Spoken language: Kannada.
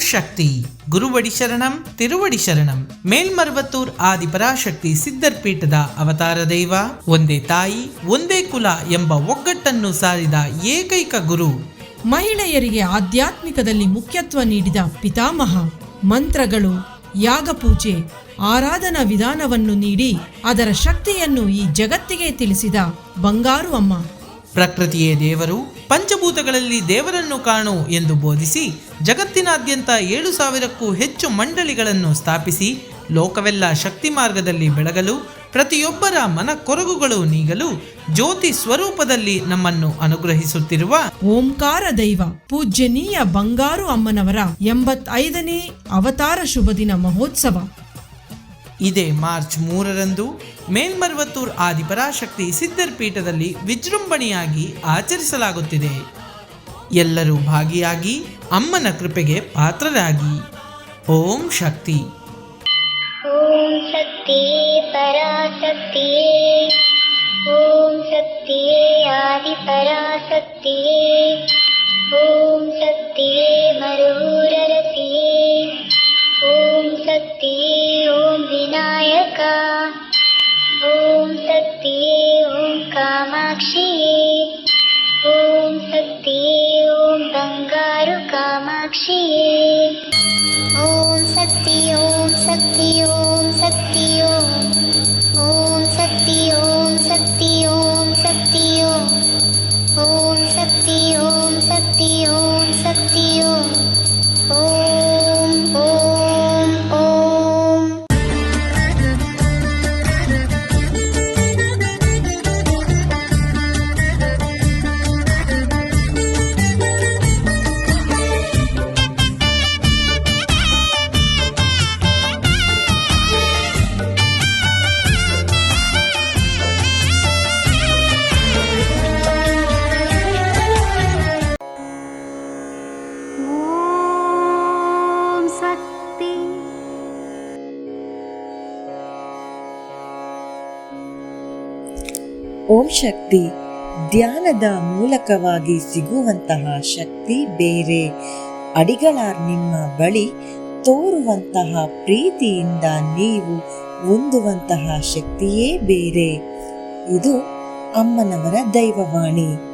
ಶಕ್ತಿ. ಗುರುವಡಿ ಶರಣಂ, ತಿರುವಡಿ ಶರಣಂ. ಮೇಲ್ಮರ್ವತ್ತೂರ್ ಆದಿಪರಾಶಕ್ತಿ ಸಿದ್ಧರ್ಪೀಠದ ಅವತಾರ ದೈವ. ಒಂದೇ ತಾಯಿ, ಒಂದೇ ಕುಲ ಎಂಬ ಒಗ್ಗಟ್ಟನ್ನು ಸಾರಿದ ಏಕೈಕ ಗುರು. ಮಹಿಳೆಯರಿಗೆ ಆಧ್ಯಾತ್ಮಿಕದಲ್ಲಿ ಮುಖ್ಯತ್ವ ನೀಡಿದ ಪಿತಾಮಹ. ಮಂತ್ರಗಳು ಯಾಗಪೂಜೆ ಆರಾಧನಾ ವಿಧಾನವನ್ನು ನೀಡಿ ಅದರ ಶಕ್ತಿಯನ್ನು ಈ ಜಗತ್ತಿಗೆ ತಿಳಿಸಿದ ಬಂಗಾರು ಅಮ್ಮ. ಪ್ರಕೃತಿಯೇ ದೇವರು, ಪಂಚಭೂತಗಳಲ್ಲಿ ದೇವರನ್ನು ಕಾಣು ಎಂದು ಬೋಧಿಸಿ, ಜಗತ್ತಿನಾದ್ಯಂತ ಏಳು ಸಾವಿರಕ್ಕೂ ಹೆಚ್ಚು ಮಂಡಳಿಗಳನ್ನು ಸ್ಥಾಪಿಸಿ, ಲೋಕವೆಲ್ಲ ಶಕ್ತಿ ಮಾರ್ಗದಲ್ಲಿ ಬೆಳಗಲು, ಪ್ರತಿಯೊಬ್ಬರ ಮನ ಕೊರಗುಗಳು ನೀಗಲು, ಜ್ಯೋತಿ ಸ್ವರೂಪದಲ್ಲಿ ನಮ್ಮನ್ನು ಅನುಗ್ರಹಿಸುತ್ತಿರುವ ಓಂಕಾರ ದೈವ, ಪೂಜ್ಯನೀಯ ಬಂಗಾರು ಅಮ್ಮನವರ ಎಂಬತ್ತೈದನೇ ಅವತಾರ ಶುಭ ದಿನ ಮಹೋತ್ಸವ. ಇದೇ ಮಾರ್ಚ್ ಮೂರರಂದು ಮೇಲ್ಮರ್ವತ್ತೂರ್ ಆದಿಪರಾಶಕ್ತಿ ಸಿದ್ಧರ್ ಪೀಠದಲ್ಲಿ ವಿಜೃಂಭಣೆಯಾಗಿ ಆಚರಿಸಲಾಗುತ್ತಿದೆ. ಎಲ್ಲರೂ ಭಾಗಿಯಾಗಿ ಅಮ್ಮನ ಕೃಪೆಗೆ ಪಾತ್ರರಾಗಿ. ಓಂ ಶಕ್ತಿ. ಓಂ ಓಂ ಶಕ್ತಿ ಓಂ ಶಕ್ತಿಯೇ ॐ ओम ॐ शक्तिये ॐ बङ्गारु ओम ॐ शक्ति ॐ शक्ति ॐ ಓಂ ಶಕ್ತಿ. ಧ್ಯಾನದ ಮೂಲಕವಾಗಿ ಸಿಗುವಂತಹ ಶಕ್ತಿ ಬೇರೆ. ಅಡಿಗಳಾರ್ ನಿಮ್ಮ ಬಳಿ ತೋರುವಂತಹ ಪ್ರೀತಿಯಿಂದ ನೀವು ಹೊಂದುವಂತಹ ಶಕ್ತಿಯೇ ಬೇರೆ. ಇದು ಅಮ್ಮನವರ ದೈವವಾಣಿ.